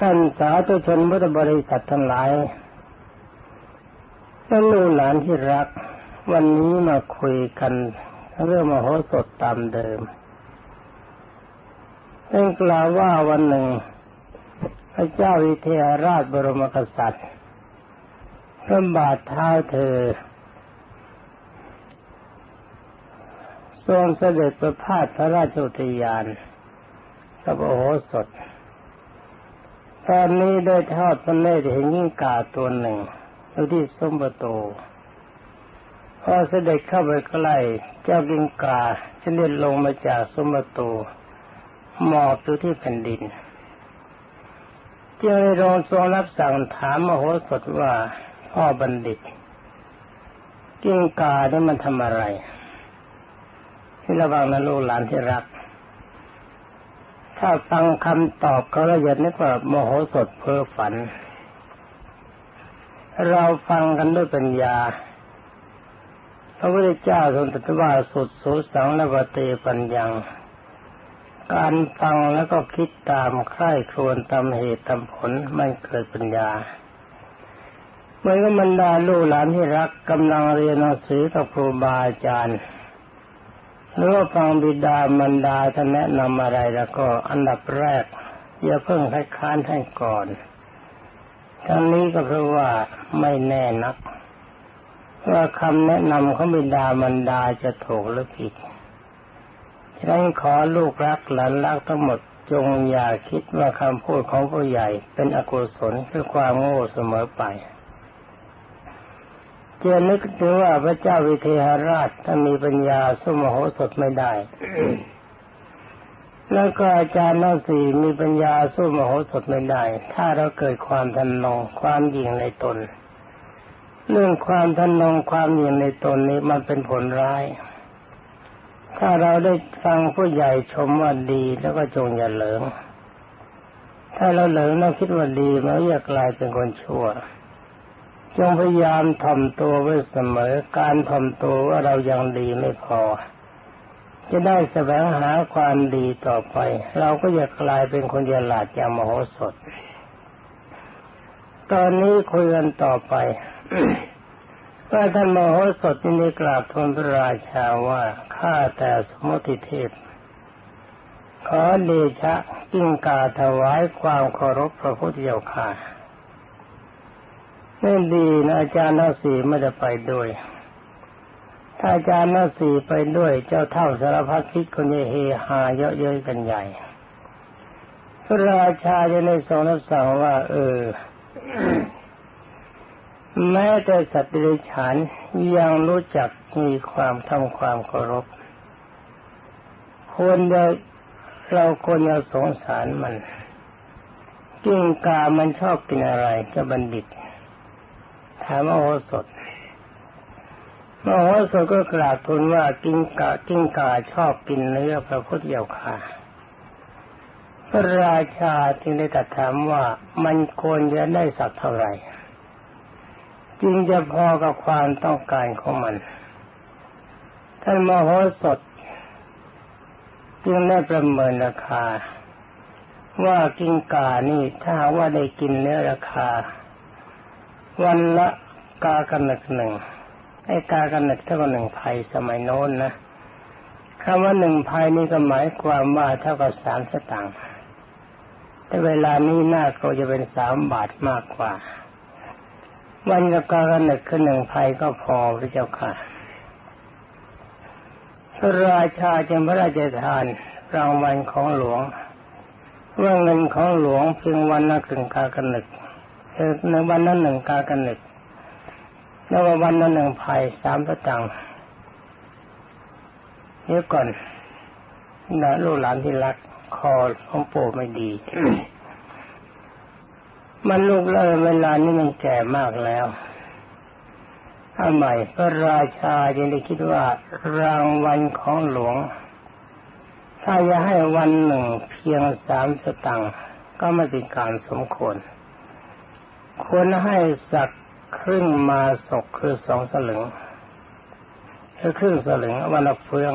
ท่านสาธุชนพุทธบริษัททั้งหลายท่านลูกหลานที่รัก วันนี้มาคุยกันเรื่องมโหสถตามเดิมท่านกล่าวว่าวันหนึ่ง พระเจ้าวิเทหราชบรมกษัตริย์พระบาทเท้าเธอทรงเสด็จประพาสพระราชอุทยานกับโอโหสถ ตอนนี้ได้ทอดพระเนตรเห็นยิ่งกาตัวหนึ่งอยู่ที่สมบัติพอเสด็จเข้าไปใกล้เจ้ากิงกาเสด็จลงมาจากสมบัติหมอบอยู่ที่แผ่นดินจึงได้รองทรงรับสั่งถามมโหสถว่าพ่อบัณฑิต กิ้งกาเนี่ยมันทำอะไรที่ระวังนะลูกหลานที่รัก ถ้าฟังคำตอบเขาล้วอย่านึกว่าโมโหสดเพ้อฝัน เราฟังกันด้วยปัญญาพระพุทธเจ้าทรงตรัสว่าสุดสุสังละวเตปัญญัง การฟังแล้วก็คิดตามใคร่ครวญตามเหตุตามผลมันเกิดปัญญาเมื่อบรรดาลูกหลานที่รักกำลังเรียนหนังสือกับครูบาอาจารย์ หรือว่าฟังบิดามารดาท่านแนะนำอะไรแล้วก็อันดับแรกอย่าเพิ่งให้ค้านให้ก่อนทั้งนี้ก็เพราะว่าไม่แน่นัก ว่าคำแนะนำของบิดามารดาจะถูกหรือผิดฉะนั้นขอลูกรักหลานรักทั้งหมดจงอย่าคิดว่าคำพูดของผู้ใหญ่เป็นอกุศลคือความโง่เสมอไป เจนึกถึงว่าพระเจ้าวิเทหราชถ้ามีปัญญาสู้มโหสถไม่ได้ แล้วก็อาจารย์นักสี่มีปัญญาสู้มโหสถไม่ได้ ถ้าเราเกิดความทันนงความยิ่งในตน เรื่องความทันนงความยิ่งในตนนี้มันเป็นผลร้าย ถ้าเราได้ฟังผู้ใหญ่ชมว่าดีแล้วก็จงอย่าเหลิง ถ้าเราเหลิงเราคิดว่าดีมันจะกลายเป็นคนชั่ว จงพยายามทำตัวไว้เสมอ การทำตัวว่าเรายังดีไม่พอ จะได้แสวงหาความดีต่อไป เราก็จะกลายเป็นคนยลาดอย่างมโหสถ ตอนนี้คุยกันต่อไปว่าท่านมโหสถนี้กราบทูลพระราชาว่าข้าแต่สมุติเทพขอเดชะกิ้งกาถวายความเคารพพระพุทธเจ้าค่ะ ไม่ดีนะอาจารย์นักสีไม่ได้ไปด้วย ถ้าอาจารย์นักสีไปด้วย เจ้าเท่าสารพัดคิดคนจะเฮฮาเยอะเย้ยกันใหญ่ พระราชาจะในทรงรับสั่งว่า เออ แม้แต่สัตว์เดรัจฉานยังรู้จักมีความทำความเคารพควรจะเราควรจะสงสารมันกิ้งกามันชอบกินอะไรจะบัณฑิต ถามมโหสถมโหสถก็กราบทูลว่ากิ้งกากิ้งกาชอบกินเนื้อพระพุทธเจ้าค่ะ พระราชาจึงได้ตรัสถามว่ามันควรจะได้สักเท่าไหร่จึงจะพอกับความต้องการของมัน ท่านมโหสถ จึงได้ประเมินราคา ว่ากิ้งกานี่ถ้าว่าได้กินเนื้อราคา วันละกากันหนึ่งหนึ่งไอ้กากันหนึ่งเท่ากับหนึ่งภัยสมัยโน้นนะคำว่าหนึ่งภัยนี่ก็หมายความว่าเท่ากับสามสตางค์แต่เวลานี้หน้าเขาจะเป็นสามบาทมากกว่า วันกับกากันหนึ่งคือหนึ่งภัยก็พอพระเจ้าค่ะพระราชาจึงพระราชทานรางวัลของหลวงว่าเงินของหลวงเพียงวันละครึ่งกากันหนึ่ง ในวันนั้นหนึ่งกากันหนึ่งแล้ววันนั้นหนึ่งภัยสามพระตังเดี๋ยวก่อนนะลูกหลานที่รักคอของปู่ไม่ดี มันลูกเลิเวลานี้มันแก่มากแล้วทำไมพระราชาจึงได้คิดว่ารางวัลของหลวง ถ้าจะให้วันหนึ่งเพียงสามสตังก็ไม่เป็นการสมควร ควรให้สักครึ่งมาศกคือสองสลึงคือครึ่งสลึงวันละเฟือง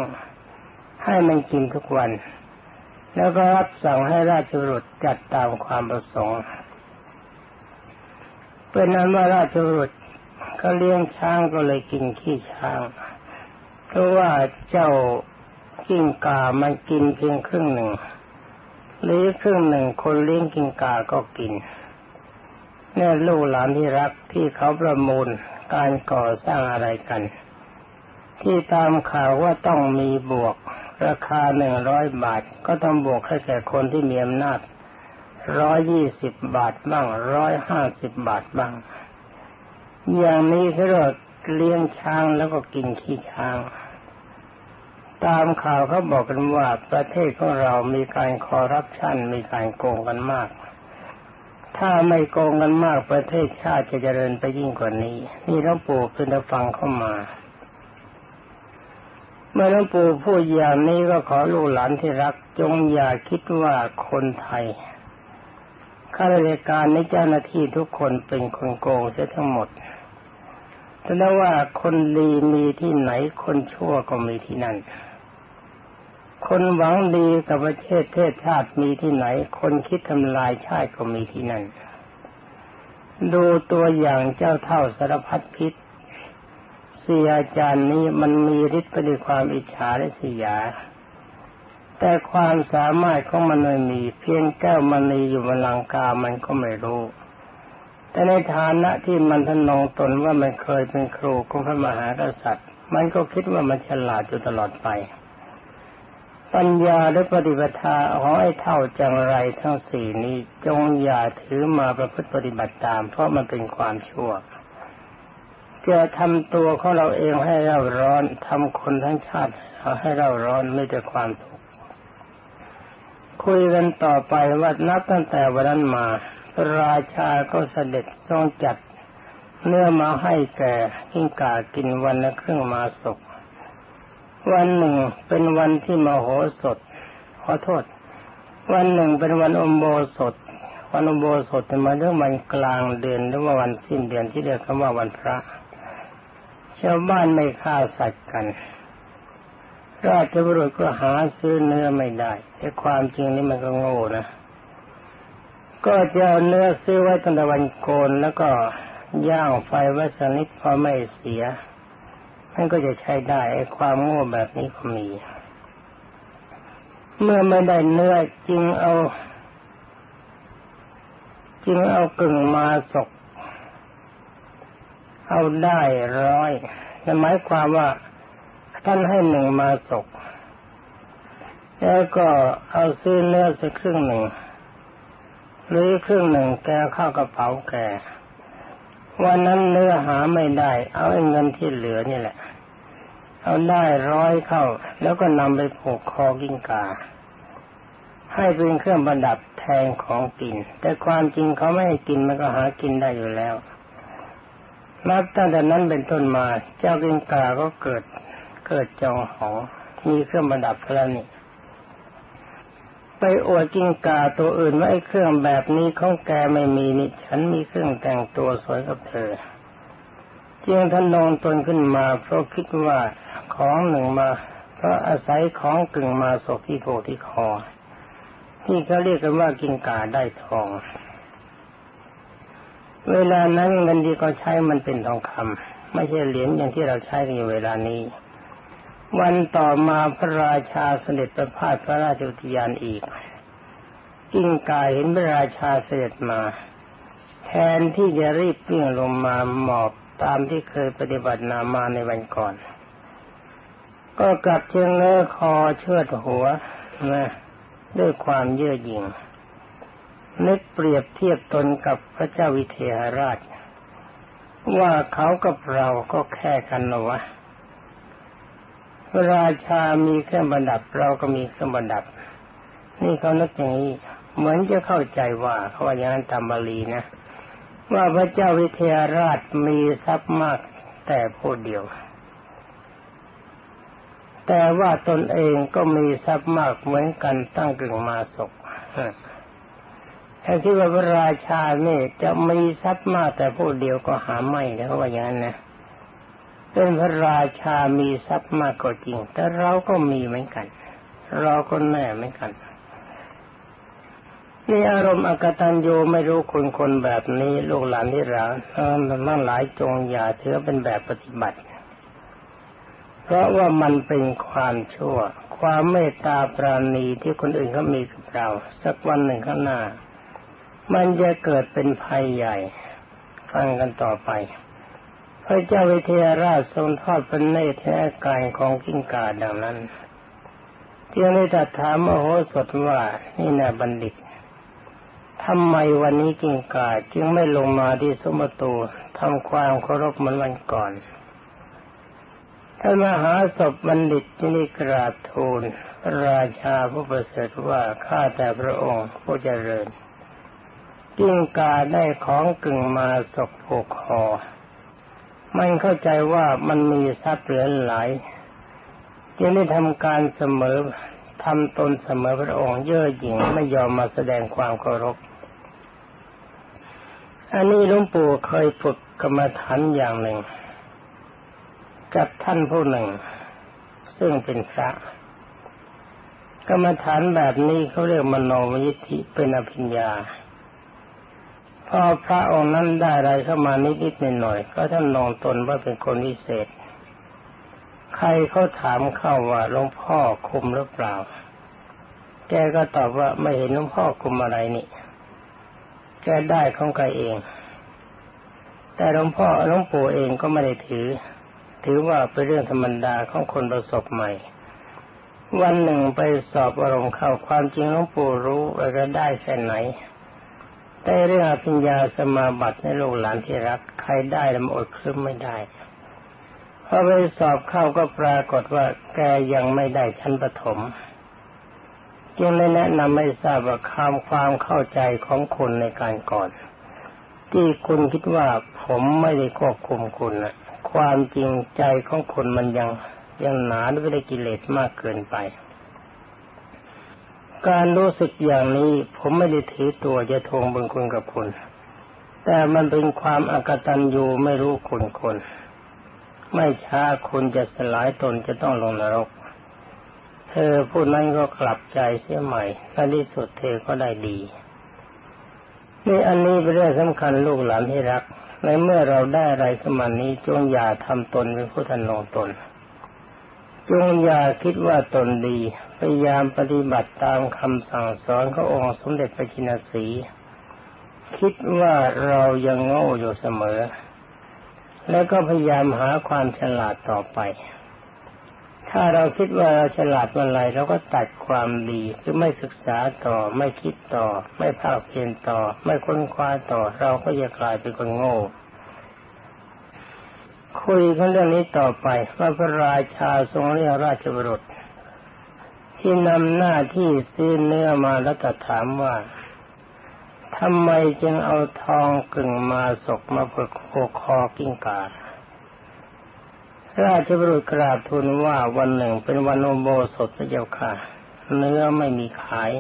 ให้มันกินทุกวัน แล้วก็รับสั่งให้ราชบุรุษจัดตามความประสงค์เป็นนั้นว่าราชบุรุษก็เลี้ยงช้างก็เลยกินขี้ช้าง เพราะว่าเจ้ากิ้งกามันกินเพียงครึ่งหนึ่งหรือครึ่งหนึ่งคนเลี้ยงกิ้งกาก็กิน เนี่ยลูกหลานที่รักที่เขาประมูลการก่อสร้างอะไรกัน ที่ตามข่าวว่าต้องมีบวก ราคาหนึ่งร้อยบาท ก็ต้องบวกให้แก่คนที่มีอำนาจร้อยยี่สิบบาทบ้างร้อยห้าสิบบาทบ้าง อย่างนี้เขาเรียกเลี้ยงช้างแล้วก็กินขี้ช้าง ตามข่าวเขาบอกกันว่าประเทศของเรามีการคอร์รัปชันมีการโกงกันมาก ถ้าไม่โกงกันมากประเทศชาติจะเจริญไปยิ่งกว่านี้ นี่หลวงปู่คือจะฟังเข้ามา เมื่อหลวงปู่พูดอย่างนี้ก็ขอลูกหลานที่รัก จงอย่าคิดว่าคนไทยข้าราชการในเจ้าหน้าที่ทุกคนเป็นคนโกงเสียทั้งหมดแต่ว่าคนดีมีที่ไหนคนชั่วก็มีที่นั่น คนหวังดีกับประเทศเทศชาติมีที่ไหน คนคิดทำลายชาติก็มีที่นั่น ดูตัวอย่างเจ้าเท่าสารพัดพิษสียอาจารย์นี้มันมีฤทธิ์ไปด้วยความอิจฉาและเสียา แต่ความสามารถของมันไม่มี เพียงแก้วมณีอยู่บนลังกามันก็ไม่รู้ แต่ในฐานะที่มันทนองตนว่ามันเคยเป็นครูของพระมหากษัตริย์ มันก็คิดว่ามันฉลาดอยู่ตลอดไป ปัญญาและปฏิปทาของไอ้เท่าจังไรทั้งสี่นี้จงอย่าถือมาประพฤติปฏิบัติตาม เพราะมันเป็นความชั่วจะทำตัวของเราเองให้เราร้อนทำคนทั้งชาติให้เราร้อนไม่แต่ความทุกข์คุยกันต่อไปว่านับตั้งแต่วันนั้นมา ราชาก็เสด็จต้องจัดเนื้อมาให้แก่กิ้งก่ากินวันละครึ่งมาศก วันหนึ่งเป็นวันที่มโหสถ ขอโทษ วันหนึ่งเป็นวันอมโบสถ วันอมโบสถเป็นมาเรื่องวันกลางเดือนหรือว่าวันสิ้นเดือนที่เรียกคำว่าวันพระชาวบ้านไม่ฆ่าสัตว์กัน ราชบุรุษก็หาซื้อเนื้อไม่ได้ แต่ความจริงนี่มันก็โง่นะ ก็จะเอาเนื้อซื้อไว้ตั้งแต่วันโกนแล้วก็ย่างไฟไว้สนิดพอไม่เสีย มันก็จะใช้ได้ไอ้ความโง่แบบนี้ก็มี เมื่อไม่ได้เนื้อจึงเอา จึงเอากึ่งมาสก เอาได้ร้อยหมายความว่าท่านให้หนึ่งมาสก แล้วก็เอาซื้อเนื้อสักครึ่งหนึ่ง หรือครึ่งหนึ่งแกเข้ากระเป๋าแก วันนั้นเนื้อหาไม่ได้ เอาเงินที่เหลือนี่แหละ เอาได้ร้อยเข้า แล้วก็นำไปผูกคอกิ้งกา ให้เป็นเครื่องประดับแทนของกิน แต่ความจริงเขาไม่ให้กินมันก็หากินได้อยู่แล้วนับตั้งแต่นั้นเป็นต้นมา เจ้ากิ้งกาก็เกิดเกิดจองหองมีเครื่องประดับแล้วนี่ ไปอวดกิ้งกาตัวอื่นว่าไอ้เครื่องแบบนี้ของแกไม่มีนี่ ฉันมีเครื่องแต่งตัวสวยกับเธอจึงท่านนองตนขึ้นมาเพราะคิดว่าของหนึ่งมาเพราะอาศัยของกึ่งมาศกที่โผที่คอที่เขาเรียกกันว่ากิงกาได้ทอง เวลานั้นเงินที่เขาใช้มันเป็นทองคำไม่ใช่เหรียญอย่างที่เราใช้ในเวลานี้ วันต่อมาพระราชาเสด็จประพาสพระราชอุทยานอีก กิ้งกายเห็นพระราชาเสด็จมา แทนที่จะรีบวิ่งลงมาหมอบตามที่เคยปฏิบัตินามาในวันก่อน ก็กลับเชิงเนื้อคอเชิดหัวนะด้วยความเยื่อหยิ่งนึกเปรียบเทียบตนกับพระเจ้าวิเทหราช ว่าเขากับเราก็แค่กันนะวะ ราชามีเครื่องประดับ เราก็มีเครื่องประดับ นี่เขานึกอย่างนี้ เหมือนจะเข้าใจว่าเขาว่าอย่างนั้นตามบาลีนะ ว่าพระเจ้าวิเทหราชมีทรัพย์มากแต่ผู้เดียว แต่ว่าตนเองก็มีทรัพย์มากเหมือนกันตั้งกึ่งมาศกแทนที่ว่าพระราชาเนี่ยจะมีทรัพย์มากแต่ผู้เดียวก็หาไม่นะเขาว่าอย่างนั้นนะ เป็นพระราชามีทรัพย์มากก็จริง แต่เราก็มีเหมือนกัน เราก็แน่เหมือนกันนี่อารมณ์อกตัญญูไม่รู้คุณคนแบบนี้ลูกหลานที่รักทั้งหลายจงอย่าถือเป็นแบบปฏิบัติ เพราะว่ามันเป็นความชั่ว ความเมตตาปราณีที่คนอื่นเขามีกับเรา สักวันหนึ่งข้างหน้า มันจะเกิดเป็นภัยใหญ่ ฟังกันต่อไป พระเจ้าวิเทหราชทรงทอดพระเนตรแท้กายของกิ้งก่าดังนั้นเที่ยงได้ตรัสถามมโหสถว่านี่นาบัณฑิตทำไมวันนี้กิงกาจึงไม่ลงมาที่สมตูทำความเคารพเหมือนวันก่อนท่านมหาศพบัณฑิตที่นี่กราบทูลราชาผู้ประเสริฐว่าข้าแต่พระองค์ผู้เจริญ กิ้งกาได้ของกึ่งมาศกผูกคอ มันเข้าใจว่ามันมีทรัพย์เหลือหลายจึงได้ทำการเสมอทำตนเสมอพระองค์เย่อหยิ่งไม่ยอมมาแสดงความเคารพ อันนี้หลวงปู่เคยฝึกกรรมฐานอย่างหนึ่ง กับท่านผู้หนึ่ง ซึ่งเป็นพระกรรมฐานแบบนี้เขาเรียกมโนมยิธิเป็นอภิญญา พอพระองค์นั้นได้อะไรเข้ามานิดๆหน่อยๆก็ท่านนองตนว่าเป็นคนวิเศษ ใครเขาถามเข้าว่าหลวงพ่อคุมหรือเปล่า แกก็ตอบว่าไม่เห็นหลวงพ่อคุมอะไรนี่ แกได้ของแกเอง แต่หลวงพ่อหลวงปู่เองก็ไม่ได้ถือ ถือว่าเป็นเรื่องธรรมดาของคนประสบใหม่ วันหนึ่งไปสอบอารมณ์เข้าความจริงหลวงปู่รู้ว่าจะได้แค่ไหน แต่เรื่องปัญญาสมาบัติในลูกหลานที่รัก ใครได้แล้วอดคลึ้มไม่ได้พอไปสอบเข้าก็ปรากฏว่าแกยังไม่ได้ชั้นปฐมจึงได้แนะนำให้ทราบว่าคำความเข้าใจของคุณในการก่อน ที่คุณคิดว่าผมไม่ได้ควบคุมคุณนะความจริงใจของคุณมันยังยังหนาด้วยกิเลสมากเกินไป การรู้สึกอย่างนี้ผมไม่ได้ถือตัวจะทวงบุญคุณกับคุณ แต่มันเป็นความอากตันยูไม่รู้คุณคนไม่ช้าคุณจะสลายตนจะต้องลงนรก เธอผู้นั้นก็กลับใจเสียใหม่ในที่สุดเธอก็ได้ดีนี่อันนี้เป็นเรื่องสำคัญลูกหลานที่รัก ในเมื่อเราได้อะไรสมานี้จงอย่าทำตนเป็นผู้ทันลงตน จงอย่าคิดว่าตนดี พยายามปฏิบัติตามคำสั่งสอนขององค์สมเด็จพระจินสี คิดว่าเรายังโง่อยู่เสมอ แล้วก็พยายามหาความฉลาดต่อไป ถ้าเราคิดว่าเราฉลาดเมื่อไรเราก็ตัดความดีคือไม่ศึกษาต่อ ไม่คิดต่อ ไม่ภาคเพียนต่อ ไม่ค้นคว้าต่อ เราก็จะกลายเป็นคนโง่คุยกันเรื่องนี้ต่อไปว่าพระราชาทรงเรียกราชบุรุษ ที่นำหน้าที่ซื้อเนื้อมาแล้วก็ถามว่าทำไมจึงเอาทองกึ่งมาศกมาเปิดโคคอกิ้งการาชบุรุษกราบทูลว่าวันหนึ่งเป็นวันโอโบสถพระเจ้าค่ะ เนื้อไม่มีขาย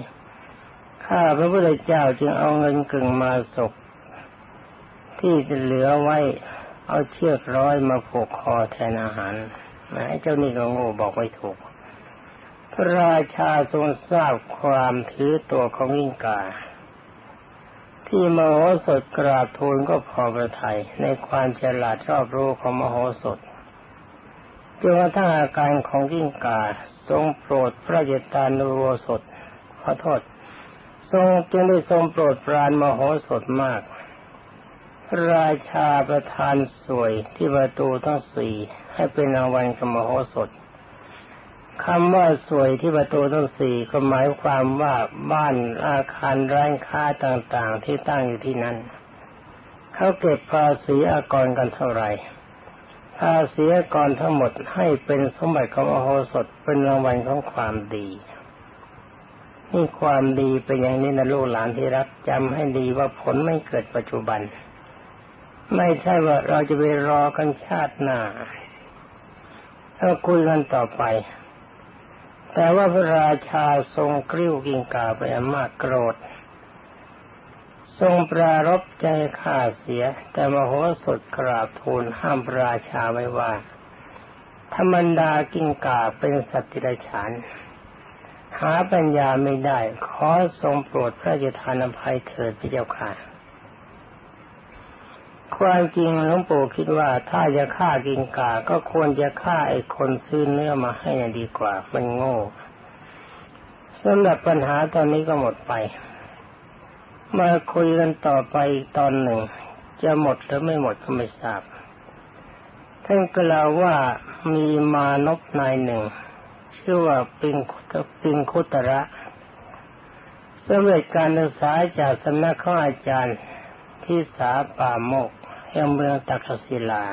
ข้าพระพุทธเจ้าจึงเอาเงินกึ่งมาศก ที่จะเหลือไว้เอาเชือกร้อยมาผูกคอแทนอาหารแม้เจ้านี่ก็โง่บอกไม่ถูก ราชาทรงทราบความถือตัวของยิ่งกา ที่มโหสถกราบทูลก็พอประทัยในความฉลาดชอบรู้ของมโหสถจนกระทั่งอาการของกิ้งกาทรงโปรดพระเจตานุโวสดขอโทษ ทรงจึงได้ทรงโปรดปรานมโหสถมาก ราชาประทานสวยที่ประตูทั้งสี่ให้เป็นรางวัลกับมโหสถ คำว่าสวยที่ประตูทั้งสี่ก็หมายความว่าบ้านอาคารร้านค้าต่างๆ ที่ตั้งอยู่ที่นั้นเขาเก็บภาษีอากรกันเท่าไหร่อาเสียก่อนทั้งหมดให้เป็นสมบัติของอโหสถเป็นรางวัลของความดีนี่ความดีเป็นอย่างนี้นะลูกหลานที่รักจำให้ดีว่าผลไม่เกิดปัจจุบัน ไม่ใช่ว่าเราจะไปรอกันชาติหน้าถ้าคุยกันต่อไป แต่ว่าพระราชาทรงกริ้วกิงกาไปมากโกรธ ทรงปรารบใจข้าเสีย แต่มโหสถกราบทูลห้ามพระราชาไว้ว่าธรรมดากิงกาเป็นสัตว์ติรฉานหาปัญญาไม่ได้ ขอทรงโปรดพระราชทานอภัยเถิดพระเจ้าค่ะ ความจริงหลวงปู่คิดว่าถ้าจะฆ่ากินกา ก็ควรจะฆ่าไอ้คนซื้อเนื้อมาให้ดีกว่า มันโง่สำหรับปัญหาตอนนี้ก็หมดไป มาคุยกันต่อไปตอนหนึ่ง จะหมดหรือไม่หมดก็ไม่ทราบท่านกล่าวว่ามีมานพนายหนึ่ง ชื่อว่าปิงปิงคุตระสำเร็จการศึกษาจากสำนักของอาจารย์ที่สาป่าโมก แห่งเมืองตักศิลา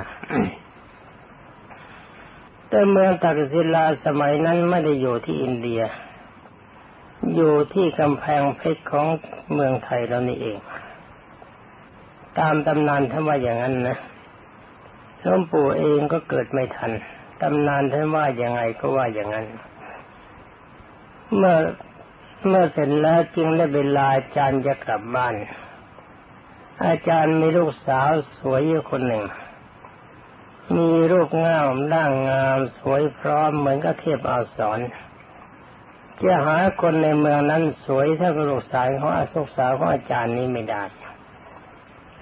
แต่เมืองตักศิลาสมัยนั้นไม่ได้อยู่ที่อินเดีย อยู่ที่กำแพงเพชรของเมืองไทยเรานี่เอง ตามตำนานท่านว่าอย่างนั้นนะหลวงปู่เองก็เกิดไม่ทัน ตำนานท่านว่าอย่างไงก็ว่าอย่างนั้น เมื่อเมื่อเสร็จแล้วจึงได้เวลาอาจารย์จะกลับบ้าน อาจารย์มีลูกสาวสวยอยู่คนหนึ่ง มีรูปงามร่างงามสวยพร้อมเหมือนกับเทียบอาสรจะหาคนในเมืองนั้นสวยเท่ากับลูกสาวของอาสุกสาวของอาจารย์นี้ไม่ได้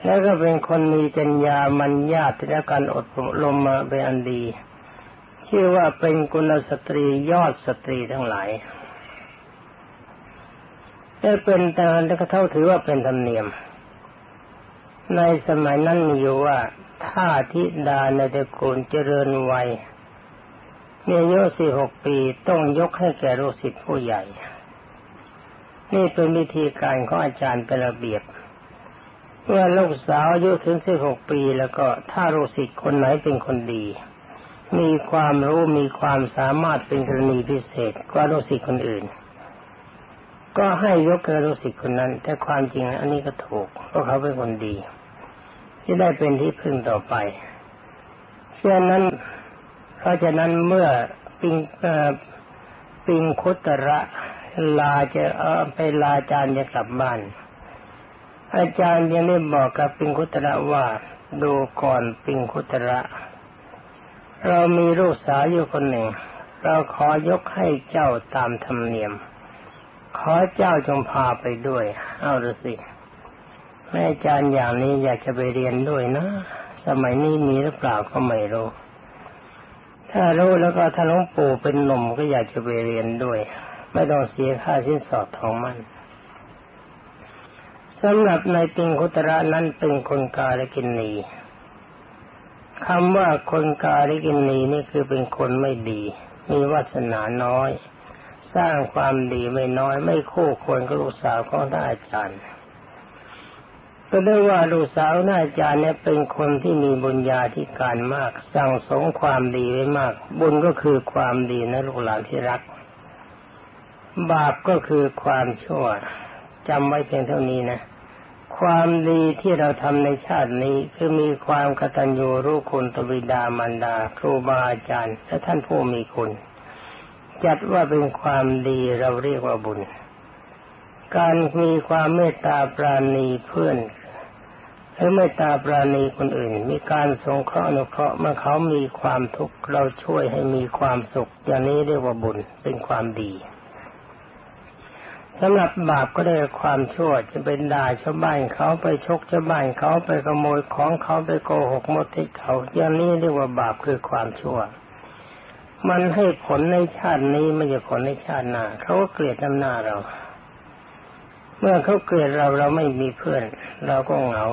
แล้วก็เป็นคนมีจัญญามัญญาติและการอดลมมาเป็นอันดี ชื่อว่าเป็นกุลสตรียอดสตรีทั้งหลายแต่เป็นแต่แล้วก็เท่าถือว่าเป็นธรรมเนียม ในสมัยนั้นมีอยู่ว่าถ้าธิดาในตระกูลเจริญวัยมีอายุสี่หกปีต้องยกให้แก่ลูกศิษย์ผู้ใหญ่ นี่เป็นวิธีการของอาจารย์เป็นระเบียบเมื่อลูกสาวอายุถึงสิบหกปีแล้วก็ถ้าลูกศิษย์คนไหนเป็นคนดี มีความรู้มีความสามารถเป็นกรณีพิเศษกว่าลูกศิษย์คนอื่น ก็ให้ยกแก่ลูกศิษย์คนนั้น แต่ความจริงอันนี้ก็ถูกเพราะเขาเป็นคนดี ที่ได้เป็นที่พึ่งต่อไปเช่นนั้น เพราะฉะนั้นเมื่อปิงปิงคุตระลาจะเออไปลาอาจารย์จะกลับบ้าน อาจารย์ยังได้บอกกับปิงคุตระว่าดูก่อนปิงคุตระเรามีลูกสาวอยู่คนหนึ่ง เราขอยกให้เจ้าตามธรรมเนียม ขอเจ้าจงพาไปด้วย เอาดูสิ แม่อาจารย์อย่างนี้อยากจะไปเรียนด้วยนะ สมัยนี้มีหรือเปล่าก็ไม่รู้ ถ้ารู้แล้วก็ถ้าหลวงปู่เป็นหนุ่มก็อยากจะไปเรียนด้วย ไม่ต้องเสียค่าสินสอดทองมันสำหรับในติงคุตระนั้นเป็นคนกาลกินนีคำว่าคนกาลกินนีนี่คือเป็นคนไม่ดี มีวาสนาน้อย สร้างความดีไม่น้อยไม่คู่ควรกับลูกสาวของท่านอาจารย์ ก็ได้ว่าลูกสาวน่านอาจารย์เนี่ยเป็นคนที่มีบุญญาธิการมาก สั่งสมความดีไว้มาก บุญก็คือความดีนะลูกหลานที่รัก บาปก็คือความชั่วจำไว้เพียงเท่านี้นะความดีที่เราทำในชาตินี้คือมีความกตัญญูรู้คุณตบิดามารดา ครูบาอาจารย์และท่านผู้มีคุณ จัดว่าเป็นความดีเราเรียกว่าบุญ การมีความเมตตาปราณีเพื่อนหรือเมตตาปราณีคนอื่น มีการสงเคราะห์อนุเคราะห์เมื่อเขามีความทุกข์เราช่วยให้มีความสุข อย่างนี้เรียกว่าบุญเป็นความดีสำหรับบาปก็ได้ความชั่วจะเป็นด่าชาวบ้านเขาไปชกชาวบ้านเขาไปขโมยของเขาไปโกหกมดทิเขาอย่างนี้เรียกว่าบาปคือความชั่ว มันให้ผลในชาตินี้ไม่ใช่ผลในชาติหน้าเขาก็เกลียดน้ำหน้าเรา เมื่อเขาเกลียดเราเราไม่มีเพื่อน เราก็เหงา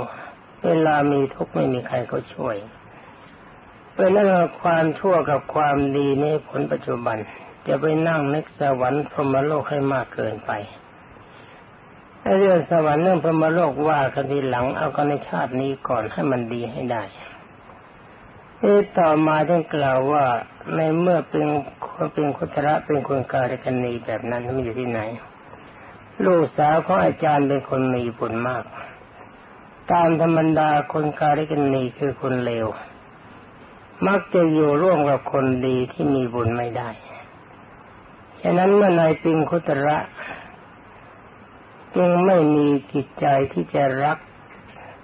เวลามีทุกข์ไม่มีใครเขาช่วยเป็นนั่นความชั่วกับความดีในผลปัจจุบัน จะไปนั่งนึกสวรรค์พรหมโลกให้มากเกินไปเรื่องสวรรค์เรื่องพรหมโลกว่ากันทีหลังเอากันในชาตินี้ก่อนให้มันดีให้ได้ ที่ต่อมาท่านกล่าวว่าในเมื่อเป็นคนเป็นคุตระเป็นคนการกันนีแบบนั้นมันอยู่ที่ไหน ลูกสาวของอาจารย์เป็นคนมีบุญมาก ตามธรรมดาคนการิกนีคือคนเลว มักจะอยู่ร่วมกับคนดีที่มีบุญไม่ได้ฉะนั้นเมื่อนายปิงคุตระจึงไม่มีจิตใจที่จะรัก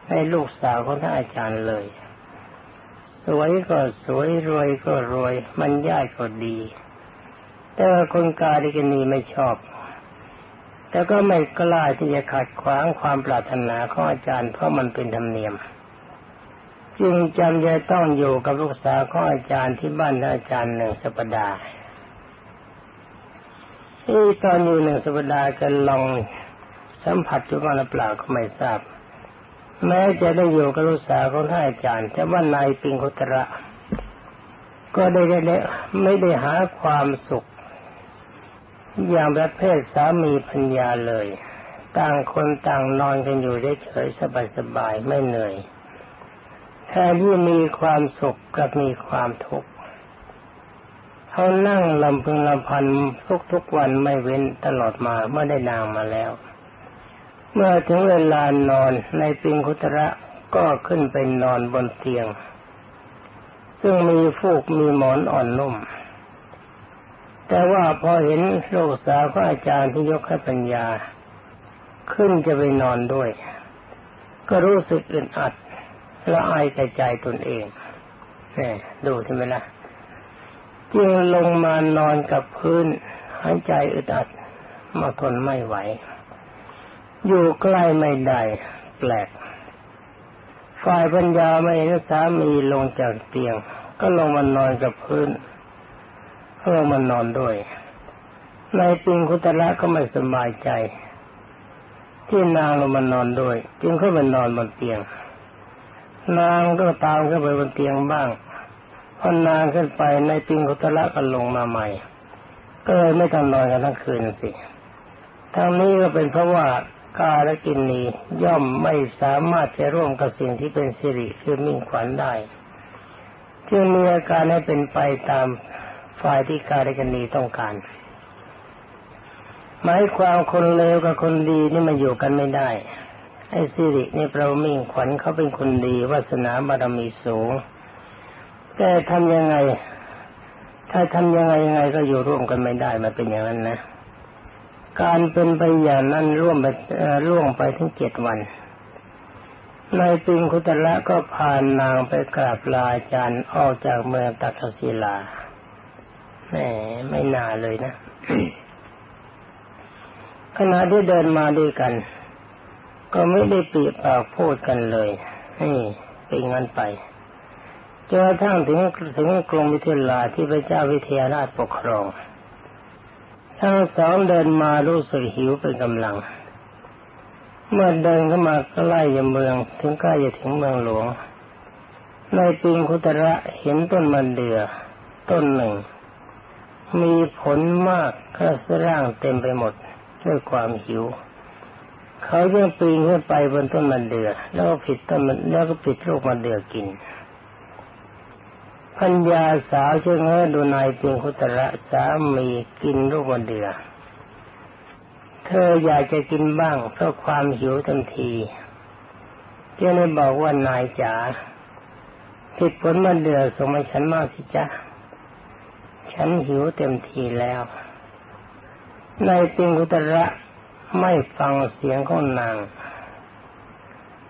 ในลูกสาวของท่านอาจารย์เลย สวยก็สวยรวยก็รวย มันยากก็ดี แต่ว่าคนกาดิกนีไม่ชอบ แต่ก็ไม่กล้าที่จะขัดขวางความปรารถนาของอาจารย์ เพราะมันเป็นธรรมเนียม จึงจำใจต้องอยู่กับลูกสาวของอาจารย์ที่บ้านอาจารย์หนึ่งสัปดาห์ที่ตอนอยู่หนึ่งสัปดาห์กันลองสัมผัสอยู่บ้างหรือเปล่าก็ไม่ทราบ แม้จะได้อยู่กับลูกสาวของท่านอาจารย์ แต่ว่านายปิงคุตระ ก็ได้ได้ไม่ได้หาความสุข อย่างประเภทสามีพัญญาเลย ต่างคนต่างนอนกันอยู่ได้เฉยสบายๆไม่เหนื่อยแทนที่มีความสุขกับมีความทุกข์เขานั่งลำพึงลำพันทุกๆวันไม่เว้นตลอดมาเมื่อได้นางมาแล้ว เมื่อถึงเวลานอนในปิงคุตระก็ขึ้นไปนอนบนเตียง ซึ่งมีฟูกมีหมอนอ่อนนุ่ม แต่ว่าพอเห็นลูกสาวของอาจารย์ที่ยกให้ปัญญา ขึ้นจะไปนอนด้วย ก็รู้สึกอึดอัดละอายใจใจตนเองนี่ดูใช่ไหมล่ะจึงลงมานอนกับพื้นหายใจอึดอัดมาทนไม่ไหว อยู่ใกล้ไม่ได้แปลก ฝ่ายปัญญาไม่เห็นสามีลงจากเตียง ก็ลงมานอนกับพื้นลงมานอนด้วยนายปิงคุตระก็ไม่สบายใจ ที่นางลงมานอนด้วย จึงขึ้นมานอนบนเตียง นางก็ตามขึ้นไปบนเตียงบ้างพอนานขึ้นไปในปิงคุตระก็ลงมาใหม่ ก็เลยไม่ต้องนอนกันทั้งคืนสิทั้งนี้ก็เป็นเพราะว่า กาละกินนีย่อมไม่สามารถจะร่วมกับสิ่งที่เป็นสิริคือมิ่งขวัญได้จึงมีอาการให้เป็นไปตามฝ่ายที่กาละกินนีต้องการ หมายความคนเลวกับคนดีนี่มันอยู่กันไม่ได้ไอ้สิรินี่เรามิ่งขวัญเขาเป็นคนดีวาสนาบารมีสูงแต่ทำยังไง ถ้าทำยังไงยังไงก็อยู่ร่วมกันไม่ได้มาเป็นอย่างนั้นนะ การเป็นไปอย่างนั้นร่วมไปร่วงไปถึงเจ็ดวันนายปิงคุตระก็พานนางไปกราบลาอาจารย์ออกจากเมืองตักศิลาแหมไม่น่าเลยนะขณะที่เดินมาด้วยกัน ก็ไม่ได้ปีปากพูดกันเลยนี่เป็นงั้นไปจนกระทั่งถึงถึงกรุงวิทยาลาที่พระเจ้าวิทยาราชปกครอง ทั้งสองเดินมารู้สึกหิวเป็นกำลัง เมื่อเดินเข้ามาใกล้ยเมือง ถึงใกล้จะถึงเมืองหลวงในปิงคุตระเห็นต้นมันเดือต้นหนึ่ง มีผลมากก็ร่างเต็มไปหมดด้วยความหิว เขาจึงปีนขึ้นไปบนต้นมันเดือแล้วก็ผิดต้นมันแล้วก็ปิดลูกมันเดือกิน พัญญาสาวเชื่อเงดูนายเพียงคุตระสามีกินลูกวันเดือ เธออยากจะกินบ้างเพราะความหิวทันทีเจ้าเลยบอกว่านายจ๋าผิดผลมันเดือส่งมาฉันมากสิจ๊ะฉันหิวเต็มทีแล้วนายเพียงคุตระไม่ฟังเสียงของนาง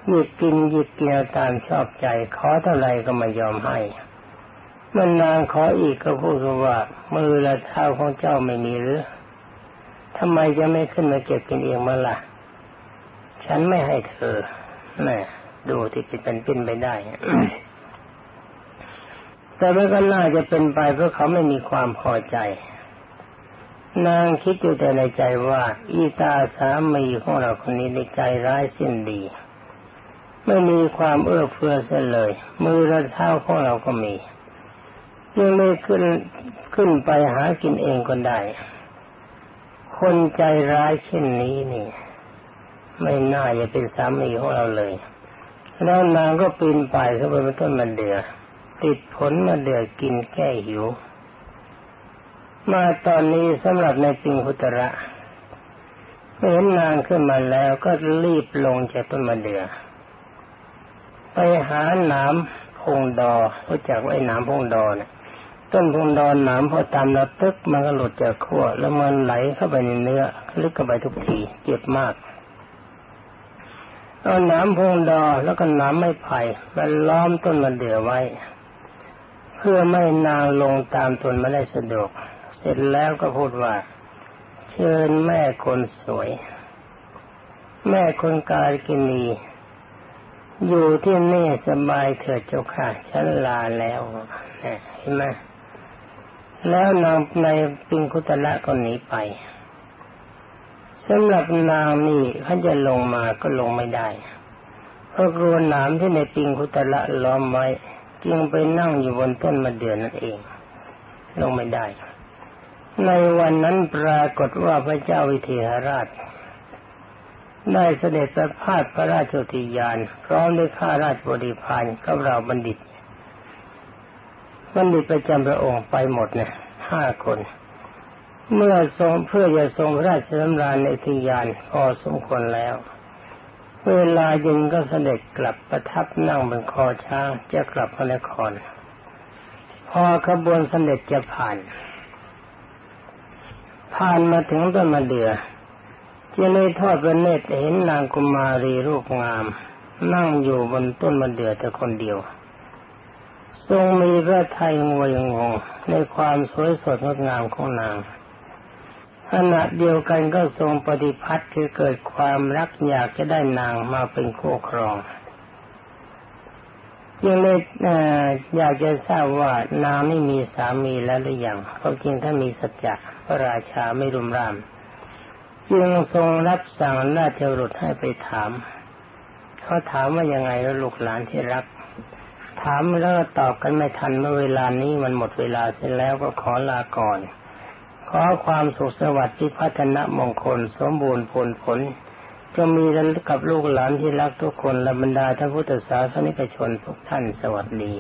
หยิบกินหยิบกินตามชอบใจขอเท่าไรก็ไม่ยอมให้ มันนางขออีกก็พูดว่า มือและเท้าของเจ้าไม่มีหรือทำไมจะไม่ขึ้นมาเก็บกินเองมาล่ะ ฉันไม่ให้เธอน่ดูที่เป็นเป็นไปได้แต่มันก็น่าจะเป็นไปเพราะเขาไม่มีความพอใจ นางคิดอยู่แต่ในใจว่า อีตาสามีของเราคนนี้ในใจร้ายสิ้นดี ไม่มีความเอื้อเฟื้อเสียเลย มือและเท้าของเราก็มี ยังไม่ขึ้นขึ้นไปหากินเองก็ได้ คนใจร้ายเช่นนี้นี่ ไม่น่าจะเป็นสามีของเราเลย แล้วนางก็ปีนป่ายเข้าไปบนต้นมันเดือติดผลมาเดือกินแก้หิว มาตอนนี้สำหรับในปิงพุตระเห็นนางขึ้นมาแล้วก็รีบลงจากต้นมะเดือไปหาหนามพงดอรู้จักว่าไอ้หนามพงดอเนี่ย ต้นพงดอนหนามพอตามเราตึกมันก็หลุดจากขั้วแล้วมันไหลเข้าไปในเนื้อลึกเข้าไปทุกทีเจ็บมากเอาหนามพงดอแล้วก็หนามไม้ไผ่มันล้อมต้นมันเดือไว้ เพื่อไม่นางลงตามตนม่ได้สะดวก เสร็จแล้วก็พูดว่า เชิญแม่คนสวย แม่คนกาลกินีอยู่ที่นี่สบายเถิดเจ้าค่ะ ฉันลาแล้วเห็นไหม แล้วนางในปิงคุตละก็หนีไปสำหรับนางนี่เขาจะลงมาก็ลงไม่ได้เพราะกลัวหนามที่ในปิงคุตละล้อมไว้จึงไปนั่งอยู่บนต้นมะเดื่อนั่นเอง ลงไม่ได้ ในวันนั้นปรากฏว่าพระเจ้าวิเทหราช ได้เสด็จประพาสพระราชโอทิยาน พร้อมด้วยข้าราชบริพารกับเราบัณฑิต บัณฑิตประจำพระองค์ไปหมดเนี่ยห้าคน เมื่อทรงเพื่อจะทรงพระราชดำราในทิยานพอสมควรแล้ว เวลาเย็นก็เสด็จกลับประทับนั่งบนคอช้างจะกลับพระนคร พอขบวนเสด็จจะผ่าน ผ่านมาถึงต้นมะเดื่อจะเลยทอดพระเนตรเห็นนางกุมารีรูปงาม นั่งอยู่บนต้นมะเดื่อแต่คนเดียว ทรงมีพระทัยงวยงงในความสวยสดงดงามของนางขณะเดียวกันก็ทรงปฏิพัติคือเกิดความรักอยากจะได้นางมาเป็นคู่ครองยังเลยอยากจะทราบว่านางไม่มีสามีแล้วหรือยังเขาจริงถ้ามีสัจจะพระราชาไม่รุมรามจึงทรงรับสั่งราชบุรุษให้ไปถาม เขาถามว่ายังไงแล้วลูกหลานที่รัก ถามแล้วตอบกันไม่ทันเมื่อเวลานี้มันหมดเวลาเสร็จแล้วก็ขอลาก่อน ขอความสุขสวัสดิ์ที่พัฒนมงคล สมบูรณ์ผลผลจะมีกับลูกหลานที่รักทุกคนและบรรดาท่านพุทธศาสนิกชนทุกท่านสวัสดี